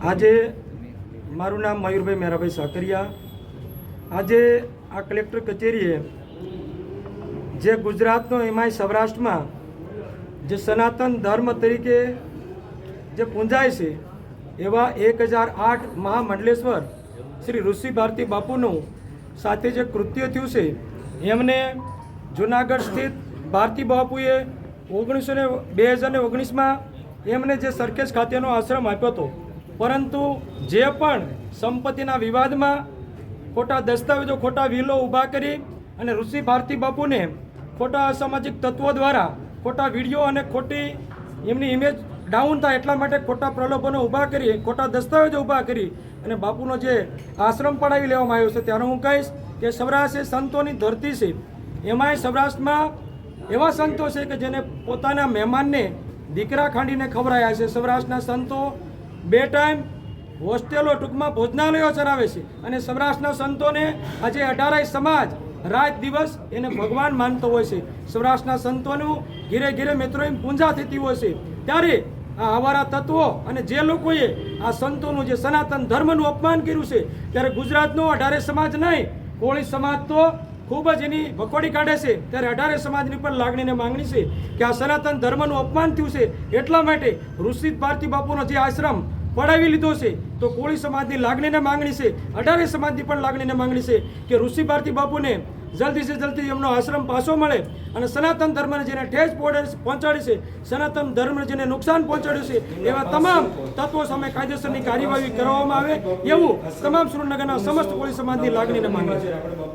આજે મારું નામ મયુરભાઈ મેરાભાઈ સાકરિયા. આજે આ કલેક્ટર કચેરીએ જે ગુજરાતનો એમાંય સૌરાષ્ટ્રમાં જે સનાતન ધર્મ તરીકે જે પૂંજાય છે, એવા એક હજાર આઠ મહામંડલેશ્વર શ્રી ઋષિ ભારતી બાપુનું સાથે જે કૃત્ય થયું છે, એમને જુનાગઢ સ્થિત ભારતી બાપુએ ઓગણીસો ને બે હજાર ઓગણીસમાં એમને જે સરખેજ ખાતેનો આશ્રમ આપ્યો હતો. પરંતુ જે પણ સંપત્તિના વિવાદમાં ખોટા દસ્તાવેજો, ખોટા વિલો ઊભા કરી અને ઋષિ ભારતી બાપુને ખોટા અસામાજિક તત્વો દ્વારા ખોટા વીડિયો અને ખોટી એમની ઇમેજ ડાઉન થાય એટલા માટે ખોટા પ્રલોભનો ઊભા કરી, ખોટા દસ્તાવેજો ઊભા કરી અને બાપુનો જે આશ્રમ પડાવી લેવામાં આવ્યો છે ત્યારે હું કહીશ કે સૌરાષ્ટ્ર એ સંતોની ધરતી છે. એમાંય સૌરાષ્ટ્રમાં એવા સંતો છે કે જેને પોતાના મહેમાનને દીકરા ખાંડીને ખવડાયા છે. સૌરાષ્ટ્રના સંતો બે ટાઈમ હોસ્ટેલો ટૂંકમાં ભોજનાલયો ચલાવે છે અને સૌરાષ્ટ્રના સંતોને આજે અઢારાય સમાજ રાત દિવસ એને ભગવાન માનતો હોય છે. સૌરાષ્ટ્રના સંતોનું ઘીરે ઘીરે મિત્રો એમ પૂંજા થતી હોય છે. ત્યારે આ આવારા તત્વો અને જે લોકોએ આ સંતોનું જે સનાતન ધર્મનું અપમાન કર્યું છે, ત્યારે ગુજરાતનો અઢારે સમાજ નહીં, કોળી સમાજ તો ખૂબ જ એની ભકોડી કાઢે છે. ત્યારે અઢારે સમાજની પણ લાગણીને માંગણી છે કે આ સનાતન ધર્મનું અપમાન થયું છે. એટલા માટે ઋષિ ભારતી બાપુનો જે આશ્રમ પડાવી લીધો છે, તો કોળી સમાજની લાગણીને માંગણી છે, અઢારે સમાજની પણ લાગણીને માંગણી છે કે ઋષિ ભારતી બાપુને જલ્દી સે જલ્દી એમનો આશ્રમ પાછો મળે અને સનાતન ધર્મને જેને ઠેસ પહોંચે- પહોંચાડી છે, સનાતન ધર્મને જેને નુકસાન પહોંચાડ્યું છે, એવા તમામ તત્વો સામે કાયદેસરની કાર્યવાહી કરવામાં આવે એવું તમામ સુરેન્દ્રનગરના સમસ્ત કોળી સમાજની લાગણીને માંગણી છે.